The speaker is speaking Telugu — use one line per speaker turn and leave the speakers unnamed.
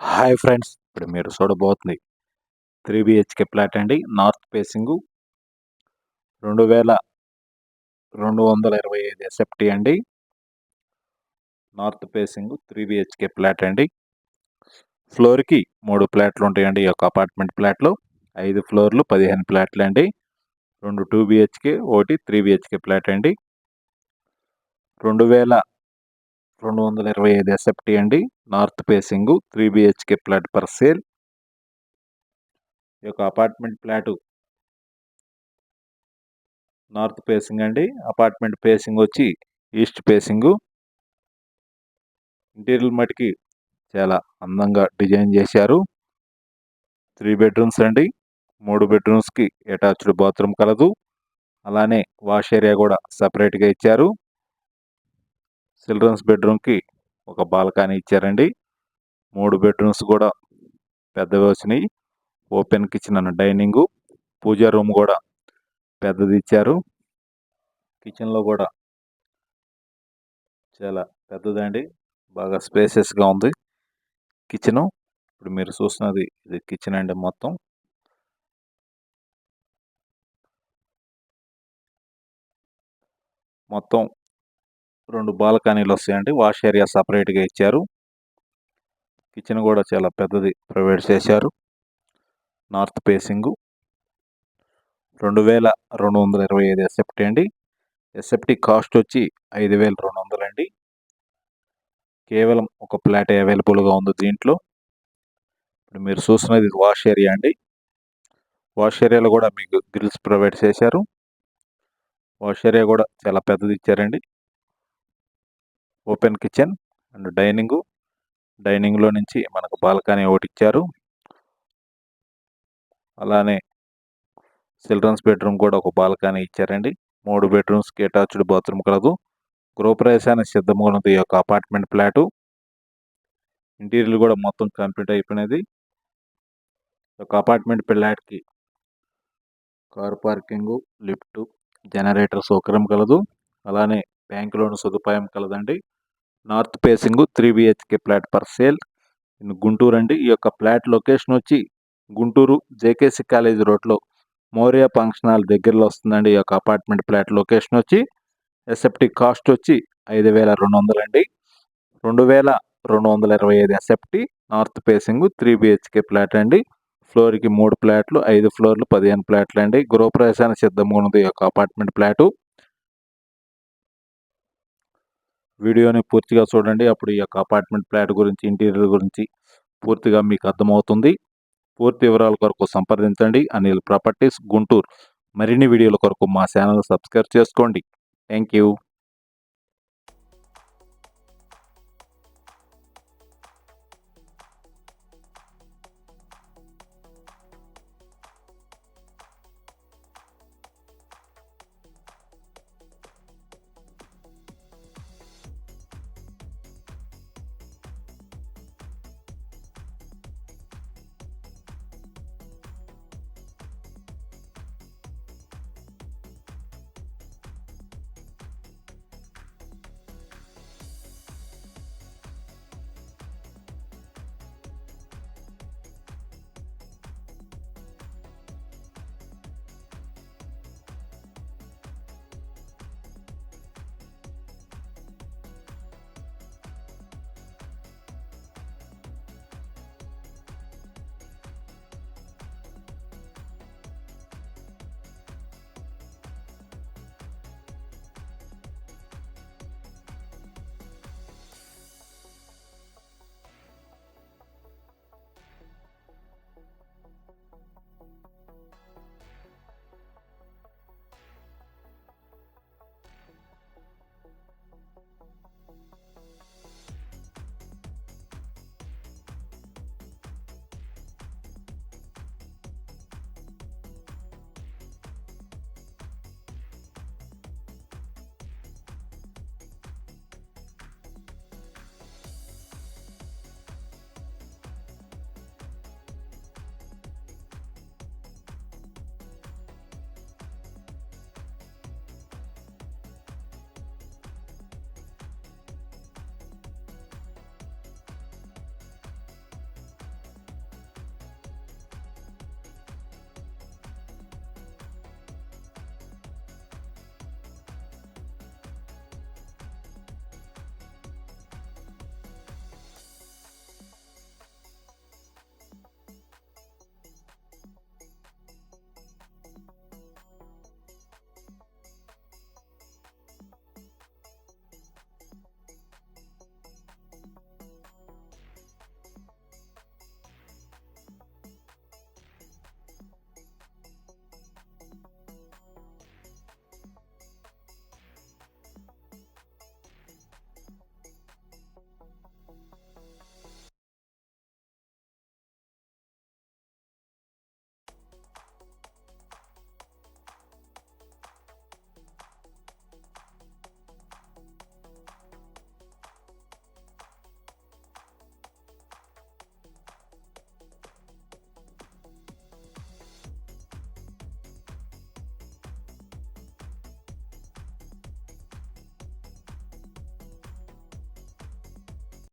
హాయ్ ఫ్రెండ్స్ ఇప్పుడు మీరు చూడబోతుంది త్రీ బిహెచ్కే ప్లాట్ అండి. నార్త్ పేసింగు రెండు వేల రెండు వందల ఇరవై ఐదు ఎస్ఎఫ్టీ అండి. North facing three BHK flat అండి. ఫ్లోర్కి మూడు ప్లాట్లు ఉంటాయండి. ఈ యొక్క అపార్ట్మెంట్ ప్లాట్లు ఐదు ఫ్లోర్లు పదిహేను ప్లాట్లు అండి. రెండు టూ బిహెచ్కే ఒకటి త్రీ బిహెచ్కే ప్లాట్ అండి. రెండు వేల రెండు వందల ఇరవై ఐదు ఎస్ఎఫ్టీ అండి. North facing three BHK flat per sale ఈ యొక్క అపార్ట్మెంట్ ఫ్లాటు నార్త్ ఫేసింగ్ అండి. అపార్ట్మెంట్ ఫేసింగ్ వచ్చి ఈస్ట్ ఫేసింగ్ ఇంటీరియర్ మటుకి చాలా అందంగా డిజైన్ చేశారు. త్రీ బెడ్రూమ్స్ అండి. మూడు బెడ్రూమ్స్కి అటాచ్డ్ బాత్రూమ్ కలదు. అలానే వాష్ ఏరియా కూడా సపరేట్గా ఇచ్చారు. చిల్డ్రన్స్ బెడ్రూమ్కి ఒక బాల్కనీ ఇచ్చారండి. మూడు బెడ్రూమ్స్ కూడా పెద్దవి వచ్చినాయి ఓపెన్ కిచెన్ అన్న డైనింగు. పూజా రూమ్ కూడా పెద్దది ఇచ్చారు. కిచెన్లో కూడా చాలా పెద్దదండి. బాగా స్పేసెస్గా ఉంది కిచెను. ఇప్పుడు మీరు చూస్తున్నది ఇది కిచెన్ అండి మొత్తం. మొత్తం రెండు బాల్కనీలు వస్తాయండి. వాష్ ఏరియా సపరేట్గా ఇచ్చారు. కిచెన్ కూడా చాలా పెద్దది ప్రొవైడ్ చేశారు. నార్త్ పేసింగు రెండు వేల రెండు వందల ఇరవై ఐదు ఎస్ఎఫ్టీ అండి. ఎస్ఎఫ్టీ కాస్ట్ వచ్చి ఐదు వేల రెండు వందలు అండి. కేవలం ఒక ప్లాటే అవైలబుల్గా ఉంది దీంట్లో. ఇప్పుడు మీరు చూస్తున్నది వాష్ ఏరియా అండి. వాష్ ఏరియాలో కూడా మీకు గ్రిల్స్ ప్రొవైడ్ చేశారు. వాష్ ఏరియా కూడా చాలా పెద్దది ఇచ్చారండి. Open kitchen and dining. డైనింగ్లో నుంచి మనకు బాల్కనీ ఒకటి ఇచ్చారు. అలానే చిల్డ్రన్స్ బెడ్రూమ్ కూడా ఒక బాల్కనీ ఇచ్చారండి. మూడు బెడ్రూమ్స్కి అటాచ్డ్ బాత్రూమ్ కలదు. గృహప్రవేశానికి సిద్ధంగా ఉన్నది ఈ యొక్క అపార్ట్మెంట్ ఫ్లాటు. ఇంటీరియర్ కూడా మొత్తం కంప్లీట్ అయిపోయినది. ఒక అపార్ట్మెంట్ ఫ్లాట్కి కార్ పార్కింగు లిఫ్ట్ జనరేటర్ సౌకర్యం కలదు. అలానే బ్యాంక్ లోన్ సదుపాయం కలదండి. North facing three BHK flat per sale. In Guntur అండి. ఈ యొక్క ఫ్లాట్ లొకేషన్ వచ్చి గుంటూరు జేకేసీ కాలేజ్ రోడ్లో మౌర్య ఫంక్షన్ హాల్ దగ్గరలో వస్తుందండి ఈ యొక్క అపార్ట్మెంట్ ఫ్లాట్ లొకేషన్ వచ్చి. ఎస్ఎఫ్టీ కాస్ట్ వచ్చి ఐదు వేల రెండు వందలండి రెండు వేల రెండు వందల ఇరవై ఐదు SFT north facing three BHK flat అండి. ఫ్లోర్కి మూడు ఫ్లాట్లు ఐదు ఫ్లోర్లు పదిహేను ఫ్లాట్లు అండి. గృహప్రవేశానికి సిద్ధంగా ఉన్నది ఈ యొక్క అపార్ట్మెంట్ ఫ్లాటు. వీడియోని పూర్తిగా చూడండి. అప్పుడు ఈ యొక్క అపార్ట్మెంట్ ఫ్లాట్ గురించి ఇంటీరియర్ గురించి పూర్తిగా మీకు అర్థమవుతుంది. పూర్తి వివరాల కొరకు సంప్రదించండి. అనిల్ ప్రాపర్టీస్ గుంటూరు. మరిన్ని వీడియోల కొరకు మా ఛానల్ సబ్స్క్రైబ్ చేసుకోండి. Thank you